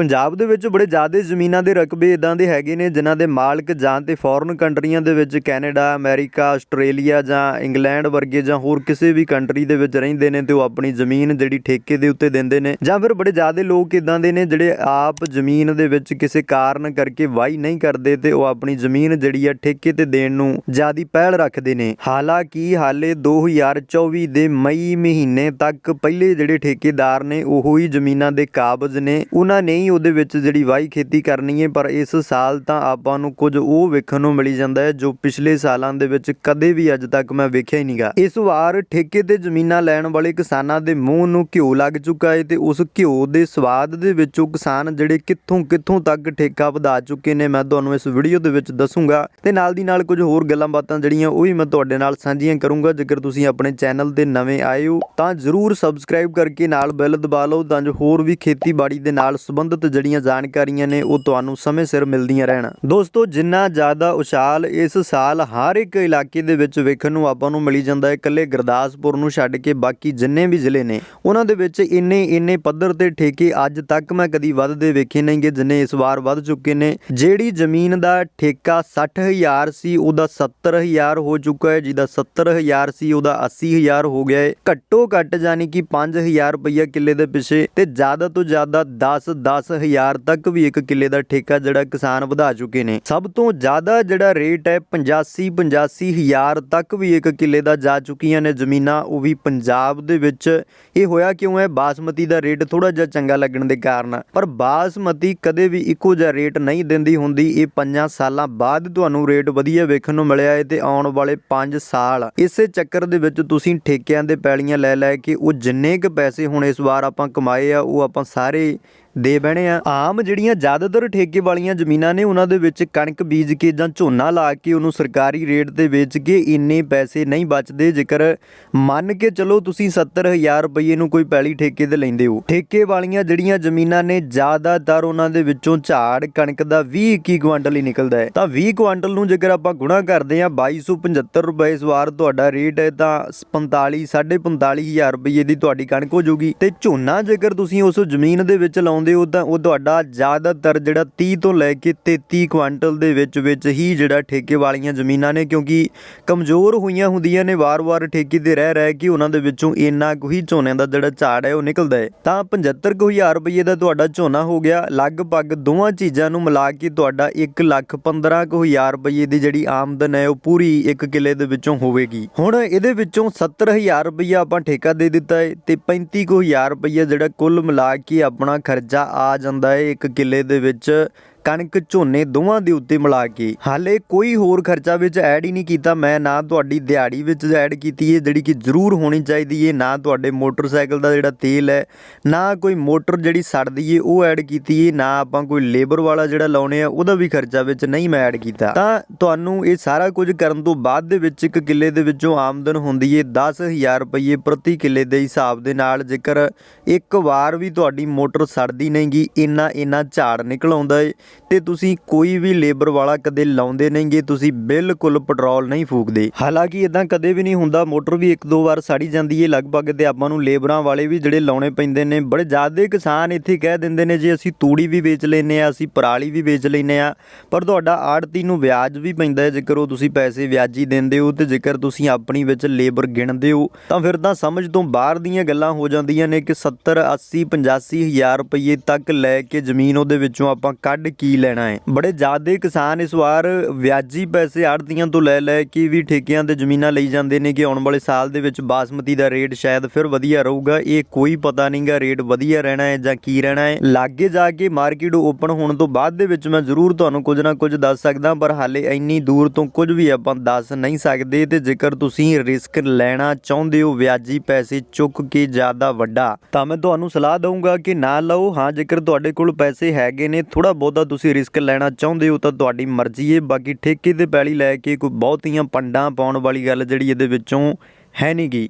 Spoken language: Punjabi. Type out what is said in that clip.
ਪੰਜਾਬ ਦੇ ਵਿੱਚ ਬੜੇ ਜ਼ਿਆਦਾ ਜ਼ਮੀਨਾਂ ਦੇ ਰਕਬੇ ਇਦਾਂ ਦੇ ਹੈਗੇ ਨੇ, ਜਿਨ੍ਹਾਂ ਦੇ ਮਾਲਕ ਜਾਂ ਤੇ ਫੋਰਨ ਕੰਟਰੀਆਂ ਦੇ ਵਿੱਚ ਕੈਨੇਡਾ, ਅਮਰੀਕਾ, ਆਸਟ੍ਰੇਲੀਆ ਜਾਂ ਇੰਗਲੈਂਡ ਵਰਗੇ ਜਾਂ ਹੋਰ ਕਿਸੇ ਵੀ ਕੰਟਰੀ ਦੇ ਵਿੱਚ ਰਹਿੰਦੇ ਨੇ ਤੇ ਉਹ ਆਪਣੀ ਜ਼ਮੀਨ ਜਿਹੜੀ ਠੇਕੇ ਦੇ ਉੱਤੇ ਦਿੰਦੇ ਨੇ ਜਾਂ ਫਿਰ ਬੜੇ ਜ਼ਿਆਦਾ ਲੋਕ ਇਦਾਂ ਦੇ ਨੇ ਜਿਹੜੇ ਆਪ ਜ਼ਮੀਨ ਦੇ ਵਿੱਚ ਕਿਸੇ ਕਾਰਨ ਕਰਕੇ ਵਾਈ ਨਹੀਂ ਕਰਦੇ ਤੇ ਉਹ ਆਪਣੀ ਜ਼ਮੀਨ ਜਿਹੜੀ ਆ ਠੇਕੇ ਤੇ ਦੇਣ ਨੂੰ ਜ਼ਿਆਦੀ ਪਹਿਲ ਰੱਖਦੇ ਨੇ। ਹਾਲਾਂਕਿ ਹਾਲੇ 2024 ਦੇ ਮਈ ਮਹੀਨੇ ਤੱਕ ਪਹਿਲੇ ਜਿਹੜੇ ਠੇਕੇਦਾਰ ਨੇ, ਉਹੋ ਹੀ ਜ਼ਮੀਨਾਂ ਦੇ ਕਾਬਜ਼ ਨੇ। ਉਹਨਾਂ ਨੇ ਉਹਦੇ ਵਿੱਚ ਜਿਹੜੀ ਵਾਈ ਖੇਤੀ ਕਰਨੀ ਹੈ, ਪਰ ਇਸ ਸਾਲ ਤਾਂ ਆਪਾਂ ਨੂੰ ਕੁਝ ਉਹ ਵੇਖਣ ਨੂੰ ਮਿਲੀ ਜਾਂਦਾ ਹੈ, ਜੋ ਪਿਛਲੇ ਸਾਲਾਂ ਦੇ ਵਿੱਚ ਕਦੇ ਵੀ ਅੱਜ ਤੱਕ ਮੈਂ ਵੇਖਿਆ ਹੀ ਨਹੀਂਗਾ ਇਸ ਵਾਰ ਠੇਕੇ ਤੇ ਜ਼ਮੀਨਾਂ ਲੈਣ ਵਾਲੇ ਕਿਸਾਨਾਂ ਦੇ ਮੂੰਹ ਨੂੰ ਘਿਓ ਲੱਗ ਚੁੱਕਾ ਹੈ ਤੇ ਉਸ ਘਿਓ ਦੇ ਸਵਾਦ ਦੇ ਵਿੱਚੋਂ ਕਿਸਾਨ ਜਿਹੜੇ ਕਿੱਥੋਂ ਕਿੱਥੋਂ ਤੱਕ ਠੇਕਾ ਵਧਾ ਚੁੱਕੇ ਨੇ, ਮੈਂ ਤੁਹਾਨੂੰ ਇਸ ਵੀਡੀਓ ਦੇ ਵਿੱਚ ਦੱਸੂਗਾ। ਤੇ ਨਾਲ ਦੀ ਨਾਲ ਕੁਝ ਹੋਰ ਗੱਲਾਂ ਬਾਤਾਂ ਜਿਹੜੀਆਂ, ਉਹ ਵੀ ਮੈਂ ਤੁਹਾਡੇ ਨਾਲ ਸਾਂਝੀਆਂ ਕਰੂੰਗਾ। ਜੇਕਰ ਤੁਸੀਂ ਆਪਣੇ ਚੈਨਲ ਤੇ ਨਵੇਂ ਆਏ ਹੋ, ਤਾਂ ਜਰੂਰ ਸਬਸਕ੍ਰਾਈਬ ਕਰਕੇ ਨਾਲ ਬੈਲ ਦਬਾ ਲਓ, ਤਾਂ ਜੋ ਹੋਰ ਵੀ ਖੇਤੀਬਾੜੀ ਦੇ ਨਾਲ ਸੰਬੰਧ ਸੰਬੰਧਿਤ ਜਿਹੜੀਆਂ ਜਾਣਕਾਰੀਆਂ ਨੇ ਉਹ ਤੁਹਾਨੂੰ ਸਮੇਂ ਸਿਰ ਮਿਲਦੀਆਂ ਰਹਿਣ। ਦੋਸਤੋ, ਜਿੰਨਾ ਜ਼ਿਆਦਾ ਉਛਾਲ ਇਸ ਸਾਲ ਹਰ ਇੱਕ ਇਲਾਕੇ ਦੇ ਵਿੱਚ ਵੇਖਣ ਨੂੰ ਆਪਾਂ ਨੂੰ ਮਿਲੀ ਜਾਂਦਾ ਹੈ। ਇਕੱਲੇ ਗੁਰਦਾਸਪੁਰ ਨੂੰ ਛੱਡ ਕੇ ਬਾਕੀ ਜਿੰਨੇ ਵੀ ਜ਼ਿਲ੍ਹੇ ਨੇ, ਉਹਨਾਂ ਦੇ ਵਿੱਚ ਇੰਨੇ ਇੰਨੇ ਪੱਧਰ ਤੇ ਠੇਕੇ ਅੱਜ ਤੱਕ ਮੈਂ ਕਦੀ ਵੱਧਦੇ ਵੇਖੇ ਨਹੀਂਗੇ, ਜਿੰਨੇ ਇਸ ਵਾਰ ਵੱਧ ਚੁੱਕੇ ਨੇ। ਜਿਹੜੀ ਜ਼ਮੀਨ ਦਾ ਠੇਕਾ 60000 ਸੀ, ਉਹਦਾ 70000 ਹੋ ਚੁੱਕਾ ਹੈ, ਜਿਹਦਾ 70000 ਸੀ, ਉਹਦਾ 80000 ਹੋ ਗਿਆ ਹੈ। ਘੱਟੋ ਘੱਟ ਯਾਨੀ ਕਿ 5000 ਰੁਪਈਆ ਕਿੱਲੇ ਦੇ ਪਿੱਛੇ ਤੇ ਜ਼ਿਆਦਾ ਤੋਂ ਜ਼ਿਆਦਾ 10 10000 ਤੱਕ ਵੀ ਇੱਕ ਕਿੱਲੇ ਦਾ ਠੇਕਾ ਜਿਹੜਾ ਕਿਸਾਨ ਵਧਾ ਚੁੱਕੇ ਨੇ। ਸਭ ਤੋਂ ਜ਼ਿਆਦਾ ਜਿਹੜਾ ਰੇਟ ਹੈ 85 85000 ਤੱਕ ਵੀ ਇੱਕ ਕਿੱਲੇ ਦਾ ਜਾ ਚੁੱਕੀਆਂ ਨੇ ਜ਼ਮੀਨਾਂ, ਉਹ ਵੀ ਪੰਜਾਬ ਦੇ ਵਿੱਚ। ਇਹ ਹੋਇਆ ਕਿਉਂ ਹੈ? ਬਾਸਮਤੀ ਦਾ ਰੇਟ ਥੋੜਾ ਜਿਹਾ ਚੰਗਾ ਲੱਗਣ ਦੇ ਕਾਰਨ। ਪਰ ਬਾਸਮਤੀ ਕਦੇ ਵੀ ਇੱਕੋ ਜਿਹਾ ਰੇਟ ਨਹੀਂ ਦਿੰਦੀ ਹੁੰਦੀ। ਇਹ 5 ਸਾਲਾਂ ਬਾਅਦ ਤੁਹਾਨੂੰ ਰੇਟ ਵਧੀਆ ਵੇਖਣ ਨੂੰ ਮਿਲਿਆ ਹੈ ਤੇ ਆਉਣ ਵਾਲੇ 5 ਸਾਲ। ਇਸੇ ਚੱਕਰ ਦੇ ਵਿੱਚ ਤੁਸੀਂ ਠੇਕਿਆਂ ਦੇ ਪੈਲੀਆਂ ਲੈ ਲੈ ਕੇ ਉਹ ਜਿੰਨੇ ਕੁ ਪੈਸੇ ਹੁਣ ਇਸ ਵਾਰ ਆਪਾਂ ਕਮਾਏ ਆ, ਉਹ ਆਪਾਂ ਸਾਰੇ ਦੇ ਬਹਿਣੇ ਆ। ਆਮ ਜਿਹੜੀਆਂ ਜ਼ਿਆਦਾਤਰ ਠੇਕੇ ਵਾਲੀਆਂ ਜ਼ਮੀਨਾਂ ਨੇ ਉਹਨਾਂ ਦੇ ਵਿੱਚ ਕਣਕ ਬੀਜ ਕੇ ਜਾਂ ਝੋਨਾ ਲਾ ਕੇ ਉਹਨੂੰ ਸਰਕਾਰੀ ਰੇਟ ਤੇ ਵੇਚ ਕੇ ਇੰਨੇ ਪੈਸੇ ਨਹੀਂ ਬਚਦੇ। ਜੇਕਰ ਮੰਨ ਕੇ ਚਲੋ ਤੁਸੀਂ 70000 ਰੁਪਏ ਨੂੰ ਕੋਈ ਪੈਲੀ ਠੇਕੇ ਤੇ ਲੈਂਦੇ ਹੋ। ਠੇਕੇ ਵਾਲੀਆਂ ਜਿਹੜੀਆਂ ਜ਼ਮੀਨਾਂ ਨੇ ਜ਼ਿਆਦਾਤਰ ਉਹਨਾਂ ਦੇ ਵਿੱਚੋਂ ਝਾੜ ਕਣਕ ਦਾ 20 21 ਕੁਇੰਟਲ ਹੀ ਨਿਕਲਦਾ ਹੈ। ਤਾਂ 20 ਕੁਇੰਟਲ ਨੂੰ ਜੇਕਰ ਆਪਾਂ ਗੁਣਾ ਕਰਦੇ ਆ 2275 ਰੁਪਏ ਇਸ ਵਾਰ ਤੁਹਾਡਾ ਰੇਟ ਹੈ, ਤਾਂ 45 45000 ਰੁਪਏ ਦੀ ਤੁਹਾਡੀ ਕਣਕ ਹੋ ਜਾਊਗੀ। ਤੇ ਝੋਨਾ ਜੇਕਰ ਤੁਸੀਂ ਉਸ ਜ਼ਮੀਨ ਦੇ ਵਿੱਚ ਲਾਉਂਦੇ ਹੋ ਤਾਂ, ਉਹ ਤੁਹਾਡਾ ਜ਼ਿਆਦਾਤਰ ਜਿਹੜਾ 30 ਤੋਂ ਲੈ ਕੇ 33 ਕੁਇੰਟਲ ਦੇ ਵਿੱਚ ਵਿੱਚ ਹੀ ਜਿਹੜਾ ਠੇਕੇ ਵਾਲੀਆਂ ਜ਼ਮੀਨਾਂ ਨੇ, ਕਿਉਂਕਿ ਕਮਜ਼ੋਰ ਹੋਈਆਂ ਹੁੰਦੀਆਂ ਨੇ, ਵਾਰ-ਵਾਰ ਠੇਕੇ ਤੇ ਰਹਿ ਰਹਿ ਕੇ ਉਹਨਾਂ ਦੇ ਵਿੱਚੋਂ ਇੰਨਾ ਕੁ ਹੀ ਝੋਨੇ ਦਾ ਜਿਹੜਾ ਝਾੜ ਹੈ, ਉਹ ਨਿਕਲਦਾ ਹੈ। ਤਾਂ 75000 ਰੁਪਏ ਦਾ ਤੁਹਾਡਾ ਝੋਨਾ ਹੋ ਗਿਆ, ਲਗਭਗ ਦੋਵਾਂ ਚੀਜ਼ਾਂ ਨੂੰ ਮਿਲਾ ਕੇ ਤੁਹਾਡਾ 1 ਲੱਖ 15000 ਰੁਪਏ ਦੀ ਜਿਹੜੀ ਆਮਦਨ ਹੈ, ਉਹ ਪੂਰੀ ਇੱਕ ਕਿੱਲੇ ਦੇ ਵਿੱਚੋਂ ਹੋਵੇਗੀ। ਹੁਣ ਇਹਦੇ ਵਿੱਚੋਂ 70000 ਰੁਪਏ ਆਪਾਂ ਠੇਕਾ ਦੇ ਦਿੱਤਾ ਹੈ, ਤੇ 35000 ਰੁਪਏ ਜਿਹੜਾ ਕੁੱਲ ਮਿਲਾ ਕੇ ਆਪਣਾ ਖਰਚ ਆ ਜਾਂਦਾ ਹੈ ਇੱਕ ਕਿਲ੍ਹੇ ਦੇ ਵਿੱਚ ਕਣਕ ਝੋਨੇ ਦੋਵਾਂ ਦੇ ਉੱਤੇ ਮਿਲਾ ਕੇ। ਹਾਲੇ ਕੋਈ ਹੋਰ ਖਰਚਾ ਵਿੱਚ ਐਡ ਹੀ ਨਹੀਂ ਕੀਤਾ। ਮੈਂ ਨਾ ਤੁਹਾਡੀ ਦਿਹਾੜੀ ਵਿੱਚ ਐਡ ਕੀਤੀ ਹੈ ਜਿਹੜੀ ਕਿ ਜ਼ਰੂਰ ਹੋਣੀ ਚਾਹੀਦੀ ਹੈ ਨਾ ਤੁਹਾਡੇ ਮੋਟਰਸਾਈਕਲ ਦਾ ਜਿਹੜਾ ਤੇਲ ਹੈ, ਨਾ ਕੋਈ ਮੋਟਰ ਜਿਹੜੀ ਸੜਦੀ ਹੈ ਉਹ ਐਡ ਕੀਤੀ ਹੈ ਨਾ ਆਪਾਂ ਕੋਈ ਲੇਬਰ ਵਾਲਾ ਜਿਹੜਾ ਲਾਉਣੇ ਆ, ਉਹਦਾ ਵੀ ਖਰਚਾ ਵਿੱਚ ਨਹੀਂ ਮੈਂ ਐਡ ਕੀਤਾ। ਤਾਂ ਤੁਹਾਨੂੰ ਇਹ ਸਾਰਾ ਕੁਝ ਕਰਨ ਤੋਂ ਬਾਅਦ ਦੇ ਵਿੱਚ ਇੱਕ ਕਿੱਲੇ ਦੇ ਵਿੱਚੋਂ ਆਮਦਨ ਹੁੰਦੀ ਹੈ 10000 ਰੁਪਏ ਪ੍ਰਤੀ ਕਿੱਲੇ ਦੇ ਹਿਸਾਬ ਦੇ ਨਾਲ। ਜੇਕਰ ਇੱਕ ਵਾਰ ਵੀ ਤੁਹਾਡੀ ਮੋਟਰ ਸੜਦੀ ਨਹੀਂਗੀ ਇੰਨਾ ਇੰਨਾ ਝਾੜ ਨਿਕਲ ਆਉਂਦਾ ਏ। ਤੇ ਤੁਸੀਂ ਕੋਈ ਵੀ ਲੇਬਰ ਵਾਲਾ ਕਦੇ ਲਾਉਂਦੇ ਨਹੀਂਗੇ, ਤੁਸੀਂ ਬਿਲਕੁਲ ਪੈਟਰੋਲ ਨਹੀਂ ਫੂਕਦੇ। ਹਾਲਾਂਕਿ ਇਦਾਂ ਕਦੇ ਵੀ ਨਹੀਂ ਹੁੰਦਾ, ਮੋਟਰ ਵੀ ਇੱਕ ਦੋ ਵਾਰ ਸੜੀ ਜਾਂਦੀ ਹੈ ਲਗਭਗ ਤੇ ਆਪਾਂ ਨੂੰ ਲੇਬਰਾਂ ਵਾਲੇ ਵੀ ਜਿਹੜੇ ਲਾਉਣੇ ਪੈਂਦੇ ਨੇ, ਬੜੇ ਜ਼ਿਆਦਾ ਕਿਸਾਨ ਇੱਥੇ ਕਹਿ ਦਿੰਦੇ ਨੇ, ਜੇ ਅਸੀਂ ਤੂੜੀ ਵੀ ਵੇਚ ਲੈਨੇ ਆ ਅਸੀਂ ਪਰਾਲੀ ਵੀ ਵੇਚ ਲੈਨੇ ਆ ਪਰ ਤੁਹਾਡਾ ਆੜਤੀ ਨੂੰ ਵਿਆਜ ਵੀ ਪੈਂਦਾ ਹੈ ਜੇਕਰ ਉਹ ਤੁਸੀਂ ਪੈਸੇ ਵਿਆਜੀ ਦਿੰਦੇ ਹੋ ਤੇ ਜੇਕਰ ਤੁਸੀਂ ਆਪਣੀ ਵਿੱਚ ਲੇਬਰ ਗਿਣਦੇ ਹੋ, ਤਾਂ ਫਿਰ ਤਾਂ ਸਮਝ ਤੋਂ ਬਾਹਰ ਦੀਆਂ ਗੱਲਾਂ ਹੋ ਜਾਂਦੀਆਂ ਨੇ ਕਿ 70 80 85 ਹਜ਼ਾਰ ਰੁਪਏ ਤੱਕ ਲੈ ਕੇ ਜ਼ਮੀਨ ਉਹਦੇ ਵਿੱਚੋਂ ਆਪਾਂ ਕੱਢ ਕੀ ਲੈਣਾ ਹੈ? ਬੜੇ ਜ਼ਿਆਦੇ ਕਿਸਾਨ ਇਸ ਵਾਰ ਵਿਆਜੀ ਪੈਸੇ ਆੜਤੀਆਂ ਤੋਂ ਲੈ ਲੈ ਕੇ ਵੀ ਠੇਕਿਆਂ ਤੇ ਜ਼ਮੀਨਾਂ ਲਈ ਜਾਂਦੇ ਨੇ ਕਿ ਆਉਣ ਵਾਲੇ ਸਾਲ ਦੇ ਵਿੱਚ ਬਾਸਮਤੀ ਦਾ ਰੇਟ ਸ਼ਾਇਦ ਫਿਰ ਵਧੀਆ ਰਹੂਗਾ। ਇਹ ਕੋਈ ਪਤਾ ਨਹੀਂਗਾ ਰੇਟ ਵਧੀਆ ਰਹਿਣਾ ਹੈ ਜਾਂ ਕੀ ਰਹਿਣਾ ਹੈ। ਲਾਗੇ ਜਾ ਕੇ ਮਾਰਕੀਟ ਓਪਨ ਹੋਣ ਤੋਂ ਬਾਅਦ ਦੇ ਵਿੱਚ ਮੈਂ ਜ਼ਰੂਰ ਤੁਹਾਨੂੰ ਕੁਝ ਨਾ ਕੁਝ ਦੱਸ ਸਕਦਾ, ਪਰ ਹਾਲੇ ਇੰਨੀ ਦੂਰ ਤੋਂ ਕੁਝ ਵੀ ਆਪਾਂ ਦੱਸ ਨਹੀਂ ਸਕਦੇ ਤੇ ਜੇਕਰ ਤੁਸੀਂ ਰਿਸਕ ਲੈਣਾ ਚਾਹੁੰਦੇ ਹੋ ਵਿਆਜੀ ਪੈਸੇ ਚੁੱਕ ਕੇ ਜ਼ਿਆਦਾ ਵੱਡਾ, ਤਾਂ ਮੈਂ ਤੁਹਾਨੂੰ ਸਲਾਹ ਦਊਂਗਾ ਕਿ ਨਾ ਲਓ। ਹਾਂ, ਜੇਕਰ ਤੁਹਾਡੇ ਕੋਲ ਪੈਸੇ ਹੈਗੇ ਨੇ ਥੋੜਾ ਬਹੁਤਾ ਤੁਸੀਂ ਰਿਸਕ ਲੈਣਾ ਚਾਹੁੰਦੇ ਹੋ ਤਾਂ ਤੁਹਾਡੀ ਮਰਜ਼ੀ ਹੈ। ਬਾਕੀ ਠੇਕੇ ਤੇ ਪੈਲੀ ਲੈ ਕੇ ਕੋਈ ਬਹੁਤੀਆਂ ਪੰਡਾਂ ਪਾਉਣ ਵਾਲੀ ਗੱਲ ਜਿਹੜੀ ਇਹਦੇ ਵਿੱਚੋਂ ਹੈ ਨਹੀਂ ਗੀ